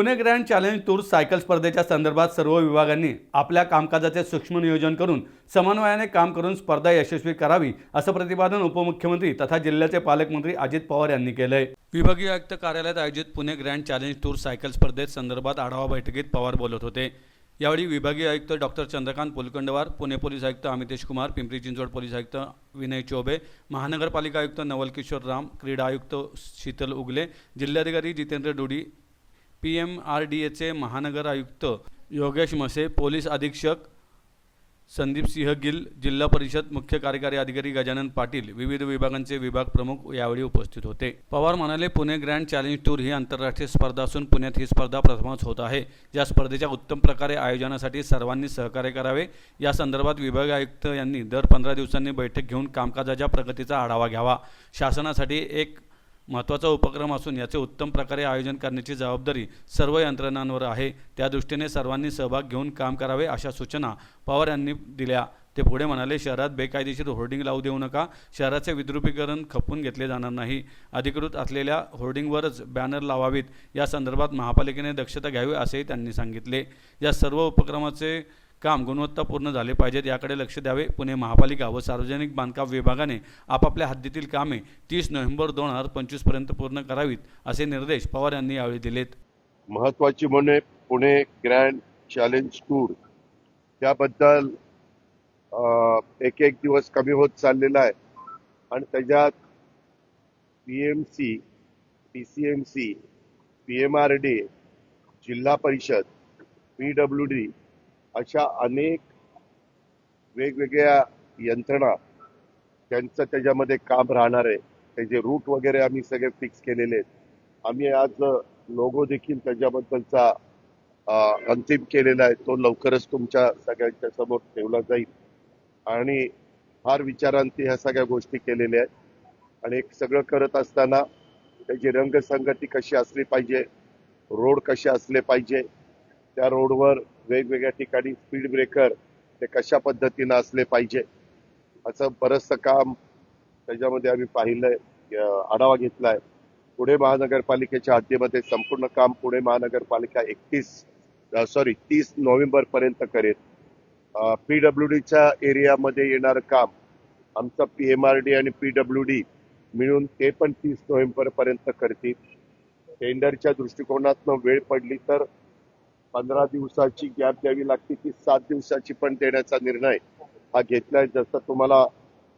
Pune grand challenge tour cycle स्पर्धेच्या संदर्भात सर्व विभागांनी आपल्या कामकाजाचे सूक्ष्म नियोजन करून समन्वयाने काम करून स्पर्धा यशस्वी करावी असं प्रतिपादन उपमुख्यमंत्री तथा जिल्ह्याचे पालकमंत्री अजित पवार यांनी केलंय. विभागीय आयुक्त कार्यालयात आयोजित Pune grand challenge tour cycle स्पर्धेत संदर्भात आढावा बैठकीत पवार बोलत होते. यावेळी विभागीय आयुक्त डॉक्टर चंद्रकांत पुलकंडवार पुणे पोलीस आयुक्त अमितेश कुमार पिंपरी चिंचवड पोलीस आयुक्त विनय चोबे महानगरपालिका आयुक्त नवल किशोर राम क्रीडा आयुक्त शीतल उगले जिल्हाधिकारी Jitendra Dodi P M R D एचे महानगर आयुक्त योगेश मसे पोलीस अधीक्षक संदीप सिंह गिल जिल्हा परिषद मुख्य कार्यकारी अधिकारी गजानन पाटील विविध विभागांचे विभाग प्रमुख यावेळी उपस्थित होते. पवार म्हणाले पुणे ग्रँड चॅलेंज टूर ही आंतरराष्ट्रीय स्पर्धा असून पुण्यात ही स्पर्धा प्रथमच होत आहे. या स्पर्धेच्या उत्तम प्रकारे आयोजनासाठी सर्वांनी सहकार्य करावे. या संदर्भात विभाग आयुक्त यांनी दर पंधरा दिवसांनी बैठक घेऊन कामकाजाच्या प्रगतीचा आढावा घ्यावा. शासनासाठी एक महत्त्वाचा उपक्रम असून याचे उत्तम प्रकारे आयोजन करण्याची जबाबदारी सर्व यंत्रणांवर आहे. त्या दृष्टीने सर्वांनी सहभाग घेऊन काम करावे अशा सूचना पवार यांनी दिल्या. ते पुढे म्हणाले शहरात बेकायदेशीर होर्डिंग लावू देऊ नका. शहराचे विद्रुपीकरण खपवून घेतले जाणार नाही. अधिकृत असलेल्या होर्डिंगवरच बॅनर लावावीत. या संदर्भात महापालिकेने दक्षता घ्यावी असेही त्यांनी सांगितले. या सर्व उपक्रमाचे काम गुणवत्तापूर्ण झाले पाहिजेत याकडे लक्ष द्यावे. पुणे महापालिका व सार्वजनिक बांधकाम विभागाने आपापल्या हद्दीतील कामे तीस नोव्हेंबर दोन हजार पंचवीसपर्यंत पूर्ण करावीत असे निर्देश पवार यांनी यावेळी दिलेत. महत्त्वाची म्हणे पुणे ग्रँड चॅलेंज टूर. त्याबद्दल एक एक दिवस कमी होत चाललेला आहे. आणि त्याच्यात P M C P C M C P M R D जिल्हा परिषद पी डब्ल्यू डी अशा अनेक वेगवेगळ्या यंत्रणा त्यांचं त्याच्यामध्ये काम राहणार आहे. त्याचे रूट वगैरे आम्ही सगळे फिक्स केलेले आहेत. आम्ही आज लोगो देखील त्याच्याबद्दलचा अंतिम केलेला आहे. तो लवकरच तुमच्या सगळ्यांच्या समोर ठेवला जाईल. आणि फार विचारांती ह्या सगळ्या गोष्टी केलेल्या आहेत. आणि एक सगळं करत असताना त्याची रंगसंगती कशी असली पाहिजे रोड कसे असले पाहिजे त्या रोडवर वेगवेगळ्या ठिकाणी स्पीड ब्रेकर ते कशा पद्धतीनं असले पाहिजे असं बरंचसं काम त्याच्यामध्ये आम्ही पाहिलंय आढावा घेतलाय. पुणे महानगरपालिकेच्या हद्दीमध्ये संपूर्ण काम पुणे महानगरपालिका एकतीस सॉरी तीस नोव्हेंबर पर्यंत करेल पीडब्ल्यू डीच्या एरियामध्ये येणारं काम आमचं पी एम आर डी आणि पी डब्ल्यू डी मिळून ते पण तीस नोव्हेंबर पर्यंत करतील. टेंडरच्या दृष्टिकोनातनं वेळ पडली तर पंधरा दिवसाची गॅप द्यावी लागते की सात दिवसाची पण देण्याचा निर्णय हा घेतलाय. जसं तुम्हाला